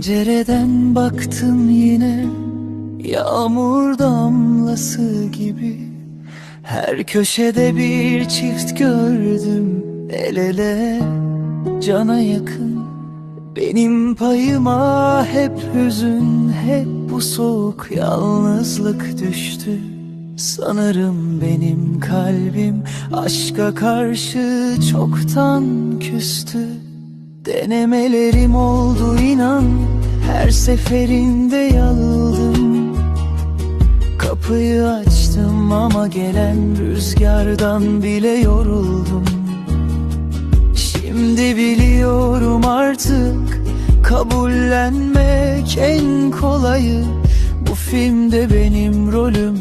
Pencereden baktım yine Yağmur damlası gibi. Her köşede bir çift gördüm El ele cana yakın. Benim payıma hep hüzün Hep bu soğuk yalnızlık düştü. Sanırım benim kalbim aşka karşı çoktan küstü Denemelerim oldu inan. Her seferinde yanıldım. Kapıyı açtım ama gelen rüzgardan bile yoruldum. Şimdi biliyorum artık Kabullenmek en kolayı. Bu filmde benim rolüm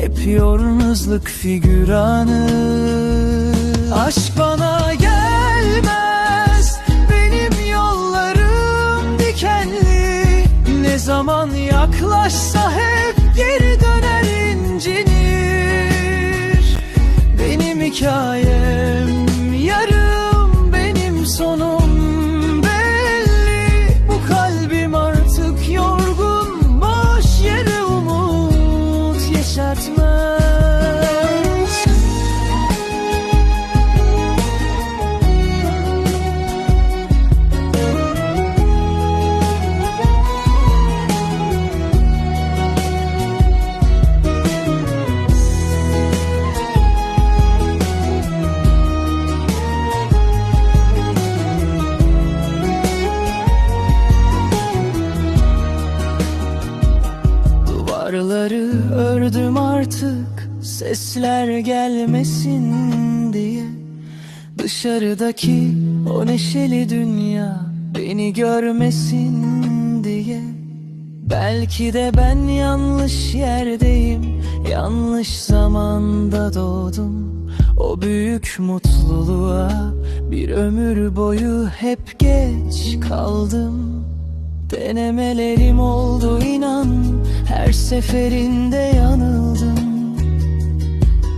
Hep yalnızlık figüranı. Aşk bana gelmez zaman yaklaşsa hep Duvarları ördüm artık Sesler gelmesin diye. Dışarıdaki o neşeli dünya Beni görmesin diye. Belki de ben yanlış yerdeyim Yanlış zamanda doğdum. O büyük mutluluğa Bir ömür boyu hep geç kaldım Denemelerim oldu inan. Her seferinde yanıldım.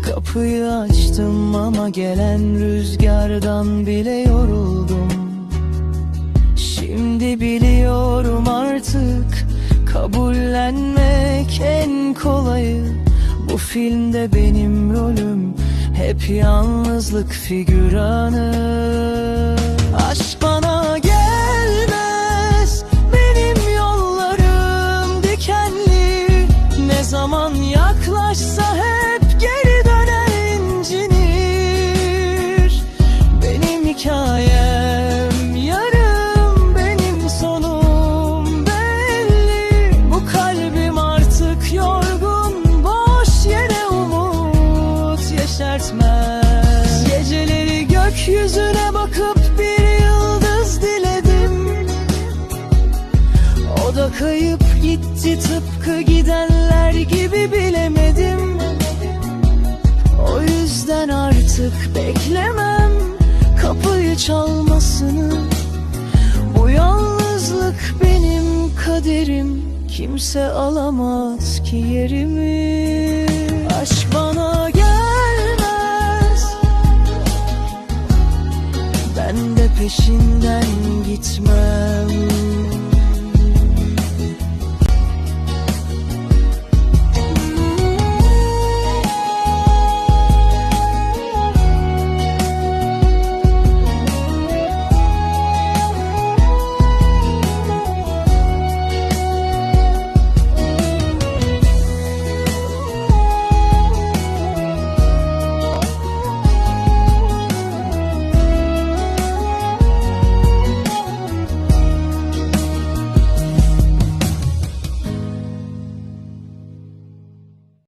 Kapıyı açtım ama gelen rüzgardan bile yoruldum. Şimdi biliyorum artık Kabullenmek en kolayı. Bu filmde benim rolüm Hep yalnızlık figüranı hikayem. Yarım Benim sonum. Belli Bu kalbim artık yorgun. Boş yere umut yeşertmez. Geceleri gökyüzüne bakıp bir yıldız diledim. O da kayıp gitti tıpkı gidenler gibi bilemedim. O yüzden artık beklemem. kapıyı çalmasını. Bu yalnızlık benim kaderim. Kimse alamaz ki yerimi. Aşk bana gelmez. Ben de peşinden gitmem